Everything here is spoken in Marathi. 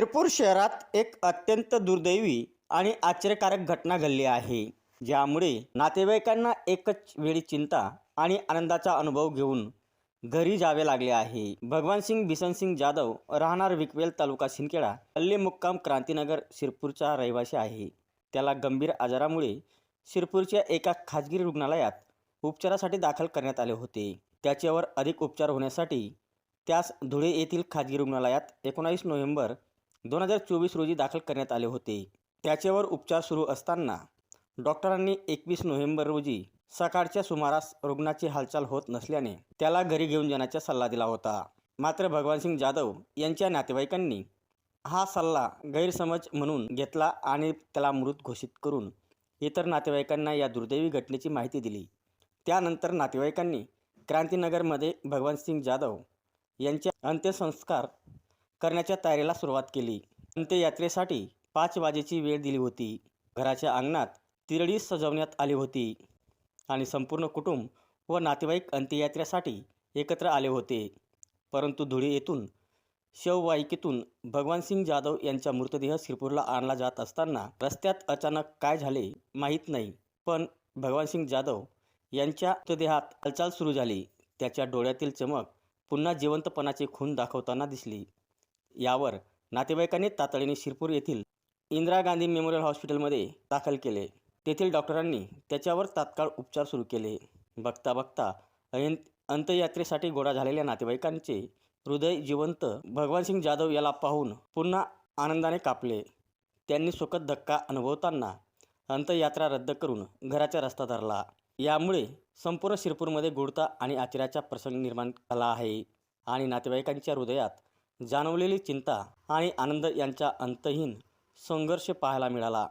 शिरपूर शहरात एक अत्यंत दुर्दैवी आणि आश्चर्यकारक घटना घडली आहे ज्यामुळे नातेवाईकांना एकच वेळी चिंता आणि आनंदाचा अनुभव घेऊन घरी जावे लागले आहे. भगवान सिंग बिसन सिंग जाधव राहणार विकवेल तालुका सिंदखेडा हल्ली मुक्काम क्रांतीनगर शिरपूरचा रहिवासी आहे. त्याला गंभीर आजारामुळे शिरपूरच्या एका खाजगी रुग्णालयात उपचारासाठी दाखल करण्यात आले होते. त्याच्यावर अधिक उपचार होण्यासाठी त्यास धुळे येथील खाजगी रुग्णालयात एकोणावीस नोव्हेंबर दोन हजार चोवीस रोजी दाखल करण्यात आले होते. त्याच्यावर उपचार सुरू असताना डॉक्टरांनी एकवीस नोव्हेंबर रोजी सकाळच्या सुमारास रुग्णाची हालचाल होत नसल्याने त्याला घरी घेऊन जाण्याचा सल्ला दिला होता. मात्र भगवानसिंग जाधव यांच्या नातेवाईकांनी हा सल्ला गैरसमज म्हणून घेतला आणि त्याला मृत घोषित करून इतर नातेवाईकांना या दुर्दैवी घटनेची माहिती दिली. त्यानंतर नातेवाईकांनी क्रांतीनगरमध्ये भगवानसिंग जाधव यांचे अंत्यसंस्कार करण्याच्या तयारीला सुरुवात केली. अंत्ययात्रेसाठी पाच वाजेची वेळ दिली होती. घराच्या अंगणात तिरडी सजवण्यात आली होती आणि संपूर्ण कुटुंब व नातेवाईक अंत्ययात्रेसाठी एकत्र आले होते. परंतु धुळे येथून शववाहिकेतून भगवानसिंग जाधव यांचा मृतदेह शिरपूरला आणला जात असताना रस्त्यात अचानक काय झाले माहीत नाही. पण भगवान सिंग जाधव यांच्या मृतदेहात हालचाल सुरू झाली. त्याच्या डोळ्यातील चमक पुन्हा जिवंतपणाचे खून दाखवताना दिसली. यावर नातेवाईकांनी तातडीने शिरपूर येथील इंदिरा गांधी मेमोरियल हॉस्पिटलमध्ये दाखल केले. तेथील डॉक्टरांनी त्याच्यावर तात्काळ उपचार सुरू केले. बघता बघता अयं अंत्ययात्रेसाठी गोळा झालेल्या नातेवाईकांचे हृदय जिवंत. भगवानसिंग जाधव याला पाहून पुन्हा आनंदाने कापले. त्यांनी सुखद धक्का अनुभवताना अंत्ययात्रा रद्द करून घराचा रस्ता धरला. यामुळे संपूर्ण शिरपूरमध्ये गुढता आणि आचऱ्याचा प्रसंग निर्माण झाला आहे आणि नातेवाईकांच्या हृदयात जाणवलेली चिंता आणि आनंद यांचा अंतहीन संघर्ष पाहायला मिळाला.